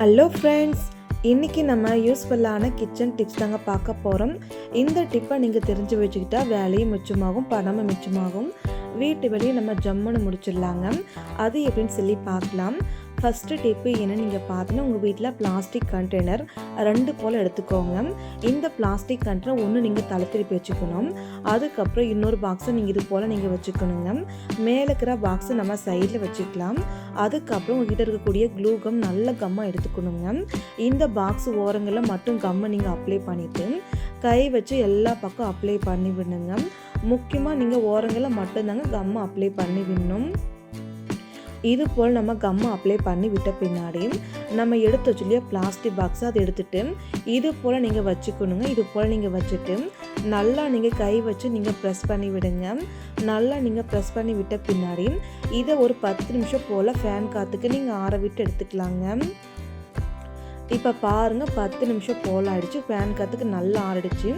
Hello friends இன்றைக்கி நம்ம யூஸ்ஃபுல்லான கிச்சன் டிப்ஸ் தாங்க பார்க்க போகிறோம் இந்த டிப்பை நீங்கள் தெரிஞ்சு வச்சுக்கிட்டா வேலையும் மிச்சமாகும் பணமும் மிச்சமாகும். வீட்டு வெளியே நம்ம ஜம்முன்னு முடிச்சிடலாங்க. அது எப்படின்னு சொல்லி பார்க்கலாம். ஃபஸ்ட்டு டிப்பு என்ன நீங்கள் பார்த்தீங்கன்னா உங்கள் வீட்டில் பிளாஸ்டிக் கண்டெய்னர் ரெண்டு போல் எடுத்துக்கோங்க. இந்த பிளாஸ்டிக் கண்டெய்னர் ஒன்று நீங்கள் தலை திருப்பி வச்சுக்கணும். அதுக்கப்புறம் இன்னொரு பாக்ஸை நீங்கள் இது போல் நீங்கள் வச்சுக்கணுங்க. மேலே இருக்கிற பாக்ஸை நம்ம சைடில் வச்சுக்கலாம். அதுக்கப்புறம் உங்ககிட்ட இருக்கக்கூடிய க்ளூ கம் நல்ல கம்மாக எடுத்துக்கணுங்க. இந்த பாக்ஸ் ஓரங்களில் மட்டும் கம்மை நீங்கள் அப்ளை பண்ணிவிட்டு கை வச்சு எல்லா பக்கம் அப்ளை பண்ணி விடணுங்க முக்கியமாக நீங்கள் ஓரங்களில் மட்டும்தாங்க கம்மை அப்ளை பண்ணி விடணும். இது போல் நம்ம கம்மை அப்ளை பண்ணி விட்ட பின்னாடி நம்ம எடுத்து வச்சுலையே பிளாஸ்டிக் பாக்ஸ் அதை எடுத்துட்டு இது போல் நீங்கள் வச்சுக்கணுங்க. இது போல் நீங்கள் வச்சுட்டு நல்லா நீங்கள் கை வச்சு நீங்கள் ப்ரெஸ் பண்ணி விடுங்க. நல்லா நீங்கள் ப்ரெஸ் பண்ணி விட்ட பின்னாடி இதை ஒரு பத்து நிமிஷம் போல் ஃபேன் காற்றுக்கு நீங்கள் ஆற விட்டு எடுத்துக்கலாங்க. இப்போ பாருங்கள் பத்து நிமிஷம் போல் ஆயிடுச்சு. ஃபேன் காற்றுக்கு நல்லா ஆறிடுச்சு.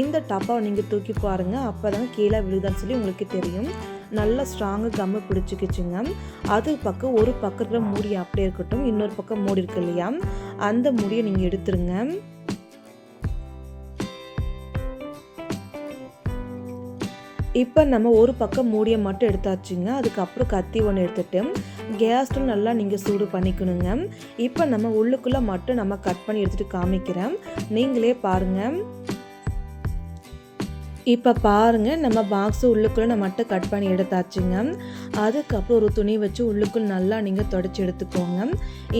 இந்த டப்பாவை நீங்கள் தூக்கி பாருங்கள் அப்போ தாங்க கீழே விழுதான்னு சொல்லி உங்களுக்கு தெரியும். நல்லா ஸ்ட்ராங்காக கம்மு பிடிச்சிக்கிச்சுங்க. அது பக்கம் ஒரு பக்கம் இருக்கிற மூடி அப்படியே இருக்கட்டும். இன்னொரு பக்கம் மூடி இருக்கு இல்லையா? அந்த மூடியை நீங்கள் எடுத்துருங்க. இப்போ நம்ம ஒரு பக்கம் மூடியை மட்டும் எடுத்தாச்சுங்க. அதுக்கப்புறம் கத்தி ஒன்று எடுத்துட்டு கேஸ்டும் நல்லா நீங்கள் சூடு பண்ணிக்கணுங்க. இப்போ நம்ம உள்ளுக்குள்ளே மட்டும் நம்ம கட் பண்ணி எடுத்துகிட்டு காமிக்கிறேன். நீங்களே பாருங்கள் இப்போ பாருங்கள் நம்ம பாக்ஸு உள்ளுக்குள்ளே நான் மட்டும் கட் பண்ணி எடுத்தாச்சுங்க. அதுக்கப்புறம் ஒரு துணி வச்சு உள்ளுக்குள் நல்லா நீங்கள் தொடச்சி எடுத்துக்கோங்க.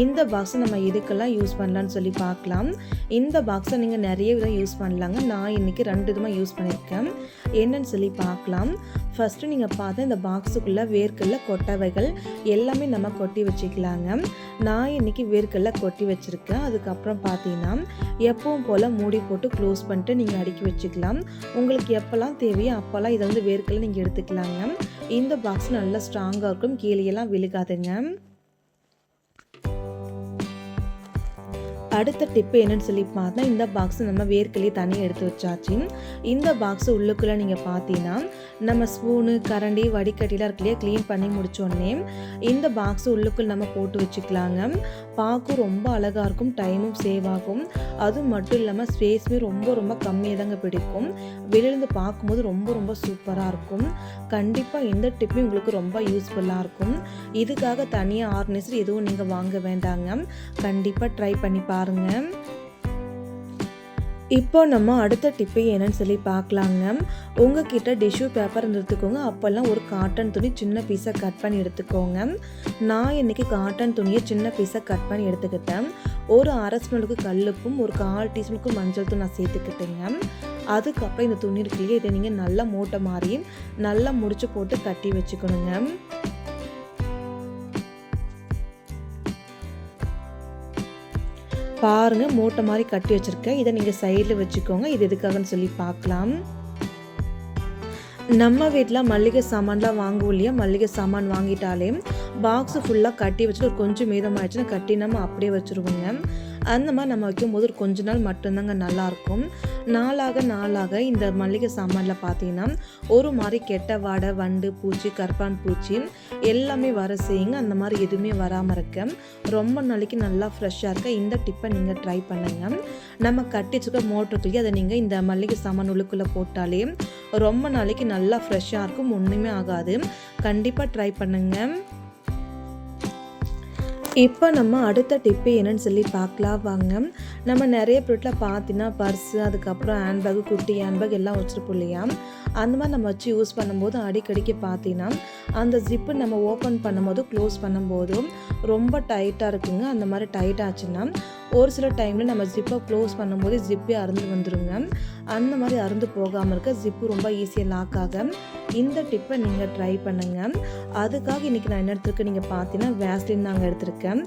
இந்த பாக்ஸை நம்ம எதுக்கெல்லாம் யூஸ் பண்ணலான்னு சொல்லி பார்க்கலாம். இந்த பாக்ஸை நீங்கள் நிறைய விதம் யூஸ் பண்ணலாங்க. நான் இன்றைக்கி ரெண்டு விதமாக யூஸ் பண்ணியிருக்கேன். என்னன்னு சொல்லி பார்க்கலாம். ஃபஸ்ட்டு நீங்கள் பார்த்தா இந்த பாக்ஸுக்குள்ளே வேர்க்கல்ல கொட்டவைகள் எல்லாமே நம்ம கொட்டி வச்சுக்கலாங்க. நான் இன்றைக்கி வேர்க்கல்ல கொட்டி வச்சுருக்கேன். அதுக்கப்புறம் பார்த்தீங்கன்னா எப்பவும் போல் மூடி போட்டு க்ளோஸ் பண்ணிட்டு நீங்கள் அடுக்கி வச்சுக்கலாம். உங்களுக்கு எப்போல்லாம் தேவையோ அப்போல்லாம் இதை வந்து வேர்க்கல்ல நீங்கள் எடுத்துக்கலாங்க. இந்த பாக்ஸ் நல்லா ஸ்ட்ராங்காக இருக்கும். கீழேயெல்லாம் விழுகாதுங்க. அடுத்த டிப்பு என்னன்னு சொல்லி பார்த்தா இந்த பாக்ஸ் நம்ம வேர்க்கலையே தனியாக எடுத்து வச்சாச்சு. இந்த பாக்ஸ் உள்ளுக்குள்ளே நீங்கள் பார்த்தீங்கன்னா நம்ம ஸ்பூனு கரண்டி வடிகட்டிலாம் இருக்கு க்ளீன் பண்ணி முடிச்சோடனே இந்த பாக்ஸ் உள்ளுக்குள் நம்ம போட்டு வச்சுக்கலாங்க. பார்க்க ரொம்ப அழகாக இருக்கும் டைமும் சேவ் ஆகும். அது மட்டும் இல்லாமல் ஸ்பேஸுமே ரொம்ப ரொம்ப கம்மியாக தாங்க பிடிக்கும். வெளியிலேருந்து பார்க்கும்போது ரொம்ப ரொம்ப சூப்பராக இருக்கும். கண்டிப்பாக இந்த டிப்பும் உங்களுக்கு ரொம்ப யூஸ்ஃபுல்லாக இருக்கும். இதுக்காக தனியாக ஆர்கனைசர் எதுவும் நீங்கள் வாங்க வேண்டாங்க. கண்டிப்பாக ட்ரை பண்ணி பாருங்கள் இப்போ நம்ம அடுத்த டிப்பு என்னன்னு சொல்லி பார்க்கலாங்க உங்ககிட்ட டிஷ்யூ பேப்பர் எடுத்துக்கோங்க அப்போல்லாம் ஒரு காட்டன் துணி சின்ன பீஸை கட் பண்ணி எடுத்துக்கோங்க. நான் இன்றைக்கி காட்டன் துணியை சின்ன பீஸை கட் பண்ணி எடுத்துக்கிட்டேன். ஒரு அரை ஸ்பூனுக்கு கல்லுப்பும் ஒரு கால் டீஸ்பூனுக்கு மஞ்சள் தூள் நான் சேர்த்துக்கிட்டேங்க அதுக்கப்புறம் இந்த துணி இருக்கு இல்லையா இதை நீங்கள் நல்லா மூட்டை மாதிரி நல்லா முடிச்சு போட்டு கட்டி வச்சுக்கணுங்க பாருங்கள் மூட்டை மாதிரி கட்டி வச்சுருக்கேன். இதை நீங்கள் சைடில் வச்சுக்கோங்க. இது எதுக்காகன்னு சொல்லி பார்க்கலாம். நம்ம வீட்டில் மல்லிகை சாமான்லாம் வாங்குவோம் இல்லையா? மல்லிகை சாமான் வாங்கிட்டாலே பாக்ஸு ஃபுல்லாக கட்டி வச்சுட்டு ஒரு கொஞ்சம் மீதமாகிடுச்சுன்னா கட்டி நம்ம அப்படியே வச்சுருவோங்க. அந்த மாதிரி நம்ம வைக்கும்போது ஒரு கொஞ்ச நாள் மட்டும்தாங்க நல்லாயிருக்கும். நாளாக நாளாக இந்த மளிகை சாமானில் பார்த்தீங்கன்னா ஒரு மாதிரி கெட்ட வாடை வண்டு பூச்சி கற்பான் பூச்சி எல்லாமே வர செய்யுங்க. அந்த மாதிரி எதுவுமே வராமல் இருக்க. ரொம்ப நாளைக்கு நல்லா ஃப்ரெஷ்ஷாக இருக்க. இந்த டிப்பை நீங்கள் ட்ரை பண்ணுங்கள் நம்ம கட்டி வச்சுக்க மோட்டருக்குள்ளேயே அதை நீங்கள் இந்த மளிகை சாமான் உள்ளுக்குள்ளே போட்டாலே ரொம்ப நாளைக்கு நல்லா ஃப்ரெஷ்ஷாக இருக்கும். ஒன்றுமே ஆகாது. கண்டிப்பாக ட்ரை பண்ணுங்கள் இப்போ நம்ம அடுத்த டிப்பு என்னன்னு சொல்லி பார்க்கலாம். வாங்க. நம்ம நிறைய பொருட்களை பார்த்தீங்கன்னா பர்ஸு அதுக்கப்புறம் ஹேண்ட்பேக் குட்டி ஹேண்ட்பேக் எல்லாம் வச்சுருப்போம் இல்லையா? அந்த மாதிரி நம்ம வச்சு யூஸ் பண்ணும்போது அடிக்கடிக்கு பார்த்தீங்கன்னா அந்த ஜிப்பு நம்ம ஓப்பன் பண்ணும்போது க்ளோஸ் பண்ணும்போதும் ரொம்ப டைட்டாக இருக்குங்க. அந்த மாதிரி டைட் ஆச்சுன்னா ஒரு சில டைமில் நம்ம ஜிப்பை க்ளோஸ் பண்ணும்போது ஜிப்பே அறுந்து வந்துடுங்க அந்த மாதிரி அறுந்து போகாமல் இருக்க ஜிப்பு ரொம்ப ஈஸியாக லாக் ஆக இந்த டிப்பை நீங்கள் ட்ரை பண்ணுங்கள் அதுக்காக இன்றைக்கி நான் என்ன எடுத்துருக்கேன் நீங்கள் பார்த்தீங்கன்னா வேஸ்லின் நாங்கள் எடுத்திருக்கேன்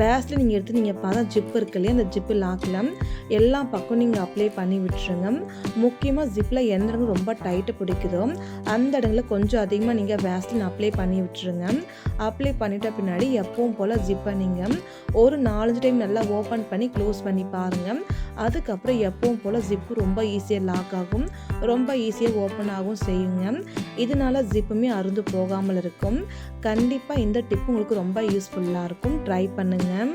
வேஸ்லின் நீங்கள் எடுத்து நீங்கள் பார்த்தா ஜிப் இருக்கு இல்லையா? அந்த ஜிப்பு லாக்கில் எல்லா பக்கம் நீங்கள் அப்ளை பண்ணி விட்டுருங்க. முக்கியமாக ஜிப்பில் எந்த இடங்கள் ரொம்ப டைட்டு பிடிக்குதோ அந்த இடங்களில் கொஞ்சம் அதிகமாக நீங்கள் வேஸ்லின் அப்ளை பண்ணி விட்டுருங்க. அப்ளை பண்ணிட்ட பின்னாடி எப்பவும் போல் ஜிப்பை நீங்கள் ஒரு நாலஞ்சு டைம் நல்லா ஓப்பன் பண்ணி க்ளோஸ் பண்ணி பாருங்கள் அதுக்கப்புறம் எப்பவும் போல் ஜிப்பு ரொம்ப ஈஸியாக லாக் ஆகும். ரொம்ப ஈஸியாக ஓப்பன் ஆகும் செய்யுங்க. இதனால ஜிப்புமே அருந்து போகாமல் இருக்கும். கண்டிப்பாக இந்த டிப் உங்களுக்கு ரொம்ப யூஸ்ஃபுல்லாக இருக்கும். ட்ரை பண்ணுங்கள்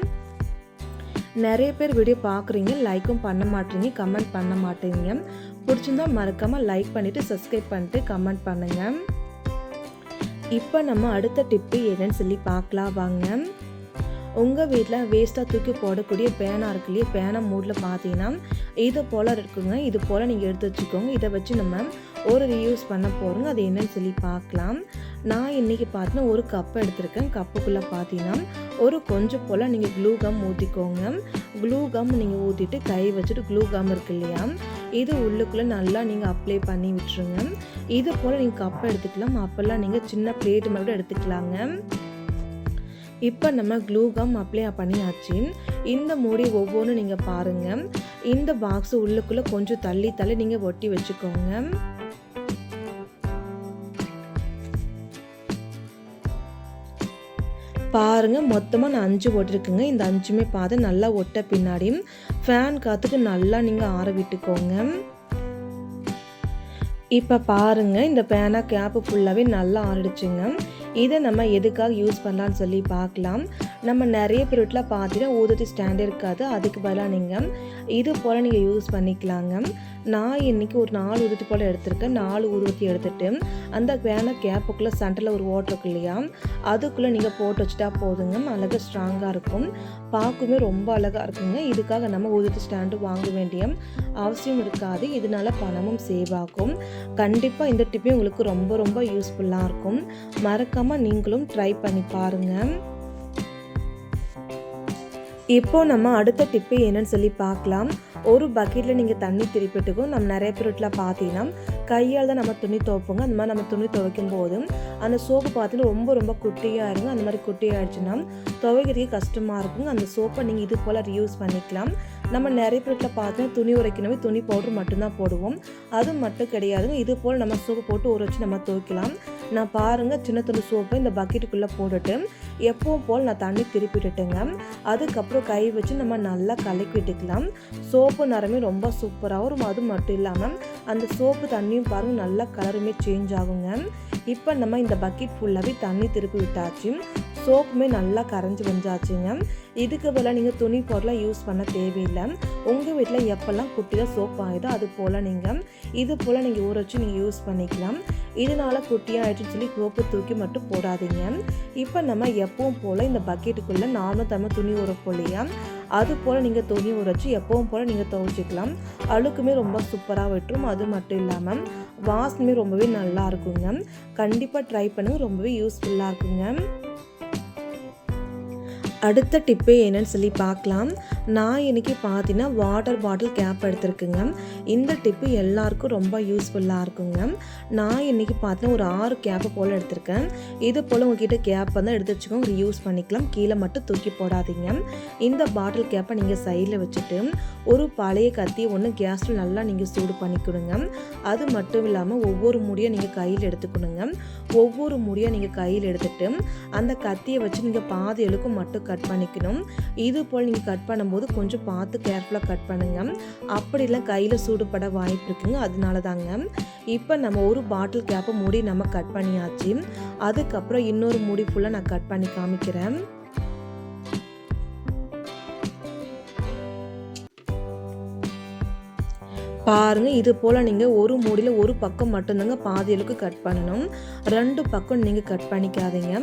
நிறைய பேர் வீடியோ பார்க்குறீங்க லைக்கும் பண்ண மாட்டீங்க கமெண்ட் பண்ண மாட்டீங்க. பிடிச்சிருந்தா மறக்காமல் லைக் பண்ணிவிட்டு சப்ஸ்கிரைப் பண்ணிட்டு கமெண்ட் பண்ணுங்கள் இப்போ நம்ம அடுத்த டிப்பு என்னன்னு சொல்லி பார்க்கலாம் வாங்க. உங்கள் வீட்டில் வேஸ்ட்டாக தூக்கி போடக்கூடிய பேனா இருக்கு இல்லையா? பேனா மூடில் பார்த்தீங்கன்னா இது போல் இருக்குங்க. இது போல் நீங்கள் எடுத்து வச்சுக்கோங்க. இதை வச்சு நம்ம ஒரு ரீயூஸ் பண்ண போகிறோங்க அது என்னன்னு சொல்லி பார்க்கலாம் நான் இன்றைக்கி பார்த்தீங்கன்னா ஒரு கப் எடுத்திருக்கேன். கப்புக்குள்ளே பார்த்தீங்கன்னா ஒரு கொஞ்சம் போல் நீங்கள் க்ளூ கம் ஊற்றிக்கோங்க க்ளூ கம் நீங்கள் ஊற்றிட்டு கை வச்சுட்டு க்ளூ கம் இருக்கு இல்லையா? இது உள்ளுக்குள்ளே நல்லா நீங்கள் அப்ளை பண்ணி விட்டுருங்க. இது போல் நீங்கள் கப்பை எடுத்துக்கலாம். அப்போல்லாம் நீங்கள் சின்ன பிளேட் மாதிரி எடுத்துக்கலாங்க. இப்போ நம்ம க்ளூ கம் அப்ளை பண்ணியாச்சு. இந்த மூடி ஒவ்வொன்றும் நீங்கள் பாருங்கள் இந்த பாக்ஸ் உள்ளுக்குள்ளே கொஞ்சம் தள்ளி தள்ளி நீங்கள் ஒட்டி வச்சுக்கோங்க. பாருங்கள் மொத்தமாக நான் அஞ்சு ஓட்டிருக்குங்க இந்த அஞ்சுமே பார்த்து நல்லா ஒட்ட பின்னாடி ஃபேன் காற்றுக்கு நல்லா நீங்கள் ஆற விட்டுக்கோங்க. இப்போ பாருங்கள் இந்த பேனா கேப்பு ஃபுல்லாகவே நல்லா ஆறிடுச்சுங்க. இதை நம்ம எதுக்காக யூஸ் பண்ணலான்னு சொல்லி பார்க்கலாம். நம்ம நிறைய பொருட்களை பார்த்தீங்கன்னா ஊதுத்தி ஸ்டாண்டே இருக்காது. அதுக்கு பதிலாக நீங்கள் இது போல் நீங்கள் யூஸ் பண்ணிக்கலாங்க. நான் இன்றைக்கி ஒரு நாலு ஊதுத்தி போல் எடுத்திருக்கேன். நாலு உருவத்தி எடுத்துகிட்டு அந்த வேன கேப்புக்குள்ளே சென்டரில் ஒரு ஓட்டர் இருக்கு இல்லையா? அதுக்குள்ளே நீங்கள் போட்டு வச்சுட்டா போதுங்க. அழகாக ஸ்ட்ராங்காக இருக்கும். பார்க்குமே ரொம்ப அழகாக இருக்குங்க. இதுக்காக நம்ம ஊதுத்தி ஸ்டாண்டு வாங்க வேண்டிய அவசியம் இருக்காது. இதனால பணமும் சேவ் ஆகும். கண்டிப்பாக இந்த டிப்பே உங்களுக்கு ரொம்ப ரொம்ப யூஸ்ஃபுல்லாக இருக்கும். மறக்காமல் நீங்களும் ட்ரை பண்ணி பாருங்கள் இப்போ நம்ம அடுத்த டிப்பு என்னன்னு சொல்லி பார்க்கலாம். ஒரு பக்கெட்டில் நீங்கள் தண்ணி திருப்பிட்டுக்கும் நம்ம நிறைய பேருட்டில் பார்த்தீங்கன்னா கையால் தான் நம்ம துணி துவைப்போங்க. அந்த மாதிரி நம்ம துணி துவைக்கும் போதும் அந்த சோப்பு பார்த்தீங்கன்னா ரொம்ப ரொம்ப குட்டியாக இருங்க. அந்த மாதிரி குட்டியாகிடுச்சுன்னா துவைக்கிறதுக்கு கஷ்டமாக இருக்குங்க. அந்த சோப்பை நீங்கள் இது போல் ரியூஸ் பண்ணிக்கலாம். நம்ம நிறைய பேருட்டில் பார்த்தீங்கன்னா துணி உரைக்கணுமே துணி பவுடர் மட்டும்தான் போடுவோம். அது மட்டும் கிடையாதுங்க. இது போல் நம்ம சோப்பு போட்டு ஊற வச்சு நம்ம துவைக்கலாம். நான் பாருங்கள் சின்ன துணி சோப்பை இந்த பக்கெட்டுக்குள்ளே போட்டுட்டு எப்போவும் போல் நான் தண்ணி திருப்பிட்டுட்டுங்க. அதுக்கப்புறம் கை வச்சு நம்ம நல்லா கலக்கி விட்டுக்கலாம். சோப்பு நிறமே ரொம்ப சூப்பராக வரும் அது மட்டும் இல்லாமல் அந்த சோப்பு தண்ணியும் பாருங்கள் நல்லா கலருமே சேஞ்ச் ஆகுங்க. இப்போ நம்ம இந்த பக்கெட் ஃபுல்லாகவே தண்ணி திருப்பி விட்டாச்சு. சோப்புமே நல்லா கரைஞ்சி வந்தாச்சுங்க. இதுக்கு பதிலாக நீங்கள் துணி பொருளாக யூஸ் பண்ண தேவையில்லை. உங்கள் வீட்டில் எப்போல்லாம் குட்டியாக சோப் ஆகிதோ அது போல் நீங்கள் இது போல் நீங்கள் ஊற வச்சு நீங்கள் யூஸ் பண்ணிக்கலாம். இதனால் குட்டியாக ஆயிடுச்சுன்னு சொல்லி சோப்பு தூக்கி மட்டும் போடாதீங்க. இப்போ நம்ம எப்பவும் போல் இந்த பக்கெட்டுக்குள்ளே நார்மல் தம்ம துணி ஊற போலையா? அது போல் நீங்கள் துணி ஊற வச்சு எப்பவும் போல் நீங்கள் துவைச்சிக்கலாம். அழுக்குமே ரொம்ப சூப்பராக விட்டுரும். அது மட்டும் இல்லாமல் வாசனமே ரொம்பவே நல்லா இருக்குங்க. கண்டிப்பாக ட்ரை பண்ணுங்கள் ரொம்பவே யூஸ்ஃபுல்லாக இருக்குங்க. அடுத்த டிப்பு என்னன்னு சொல்லி பார்க்கலாம். நான் இன்றைக்கி பார்த்தீங்கன்னா வாட்டர் பாட்டில் கேப் எடுத்திருக்குங்க. இந்த டிப்பு எல்லாருக்கும் ரொம்ப யூஸ்ஃபுல்லாக இருக்குங்க. நான் இன்றைக்கி பார்த்தீங்கன்னா ஒரு ஆறு கேப்பு போல் எடுத்திருக்கேன். இது போல் உங்ககிட்ட கேப் வந்து எடுத்து வச்சுக்கோங்க. யூஸ் பண்ணிக்கலாம். கீழே மட்டும் தூக்கி போடாதீங்க. இந்த பாட்டில் கேப்பை நீங்கள் சைடில் வச்சுட்டு ஒரு பழைய கத்தி ஒன்று கேஸில் நல்லா நீங்கள் சூடு பண்ணிக்கணுங்க அது மட்டும் இல்லாமல் ஒவ்வொரு முடியை நீங்கள் கையில் எடுத்துக்கணுங்க ஒவ்வொரு முடியாக நீங்கள் கையில் எடுத்துகிட்டு அந்த கத்தியை வச்சு நீங்கள் பாதி எழுக்கும் மட்டும் கட் பண்ணிக்கணும். இது போல் நீங்கள் கட் பண்ணும்போது கொஞ்சம் பார்த்து கேர்ஃபுல்லாக கட் பண்ணுங்கள் அப்படிலாம் கையில் சூடுபட வாய்ப்பு இருக்குங்க. அதனால தாங்க இப்போ நம்ம ஒரு பாட்டில் கேப்பை மூடி நம்ம கட் பண்ணியாச்சு. அதுக்கப்புறம் இன்னொரு மூடி ஃபுல்லாக நான் கட் பண்ணி காமிக்கிறேன். பாருங்கள் இது போல் நீங்கள் ஒரு மூடியில் ஒரு பக்கம் மட்டும்தாங்க அளவுக்கு கட் பண்ணணும். ரெண்டு பக்கம் நீங்கள் கட் பண்ணிக்காதீங்க.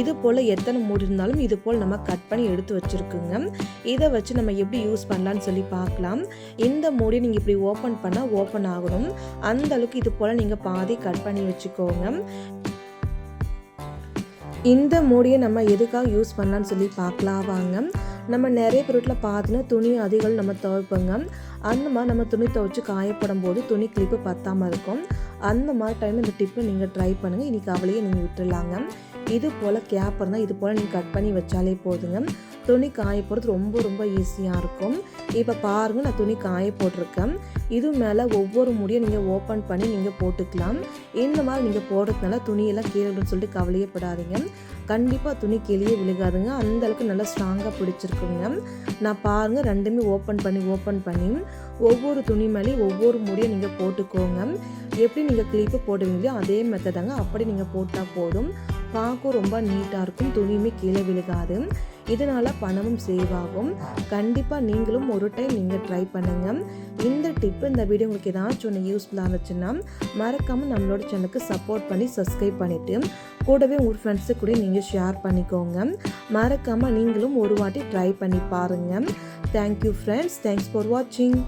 இது போல் எத்தனை மூடி இருந்தாலும் இது போல் நம்ம கட் பண்ணி எடுத்து வச்சுருக்குங்க. இதை வச்சு நம்ம எப்படி யூஸ் பண்ணலான்னு சொல்லி பார்க்கலாம். இந்த மூடி நீங்கள் இப்படி ஓப்பன் பண்ணால் ஓப்பன் ஆகணும். அந்த அளவுக்கு இது போல் நீங்கள் பாதி கட் பண்ணி வச்சுக்கோங்க. இந்த மூடியை நம்ம எதுக்காக யூஸ் பண்ணலான்னு சொல்லி பார்க்கலாம் வாங்க. நம்ம நிறைய பொருட்களை பார்த்தீங்கன்னா துணி அதிகம் நம்ம துவைப்போங்க. அந்த மாதிரி நம்ம துணி துவைச்சி காயப்படும் போது துணி கிளிப்பு பத்தாமல் இருக்கும். அந்த மாதிரி டைம் இந்த டிப்பை நீங்கள் ட்ரை பண்ணுங்கள் இன்றைக்கி அவளையே நீங்கள் விட்டுடலாங்க. இது போல் கேப் இருந்தால் இது போல் நீங்கள் கட் பண்ணி வச்சாலே போதுங்க. துணி காய போடுறது ரொம்ப ரொம்ப ஈஸியாக இருக்கும். இப்போ பாருங்கள் நான் துணி காய போட்டிருக்கேன் இது மேலே ஒவ்வொரு முடியும் நீங்கள் ஓப்பன் பண்ணி நீங்கள் போட்டுக்கலாம். இந்த மாதிரி நீங்கள் போடுறதுனால துணியெல்லாம் கீழே சொல்லிட்டு கவலையப்படாதீங்க கண்டிப்பாக துணி கீழே விழுகாதுங்க. அந்தளவுக்கு நல்லா ஸ்ட்ராங்காக பிடிச்சிருக்குங்க. நான் பாருங்கள் ரெண்டுமே ஓப்பன் பண்ணி ஓப்பன் பண்ணி ஒவ்வொரு துணி மேலேயும் ஒவ்வொரு முடியும் நீங்கள் போட்டுக்கோங்க. எப்படி நீங்கள் கிளிப்பு போடுவீங்களோ அதே மெத்தடாங்க அப்படி நீங்கள் போட்டால் போதும். பார்க்கும் ரொம்ப நீட்டாக இருக்கும். துணியுமே கீழே விழுகாது. இதனால் பணமும் சேவ் ஆகும் கண்டிப்பாக நீங்களும் ஒரு டைம் நீங்கள் ட்ரை பண்ணுங்கள் இந்த டிப்பு இந்த வீடியோ உங்களுக்கு ஏதாச்சும் ஒன்று யூஸ்ஃபுல்லாக இருந்துச்சுன்னா மறக்காமல் நம்மளோட சேனலுக்கு சப்போர்ட் பண்ணி சப்ஸ்கிரைப் பண்ணிவிட்டு கூடவே உங்கள் ஃப்ரெண்ட்ஸு கூட நீங்கள் ஷேர் பண்ணிக்கோங்க. மறக்காமல் நீங்களும் ஒரு வாட்டி ட்ரை பண்ணி பாருங்கள் தேங்க்யூ ஃப்ரெண்ட்ஸ் தேங்க்ஸ் ஃபார் வாட்சிங்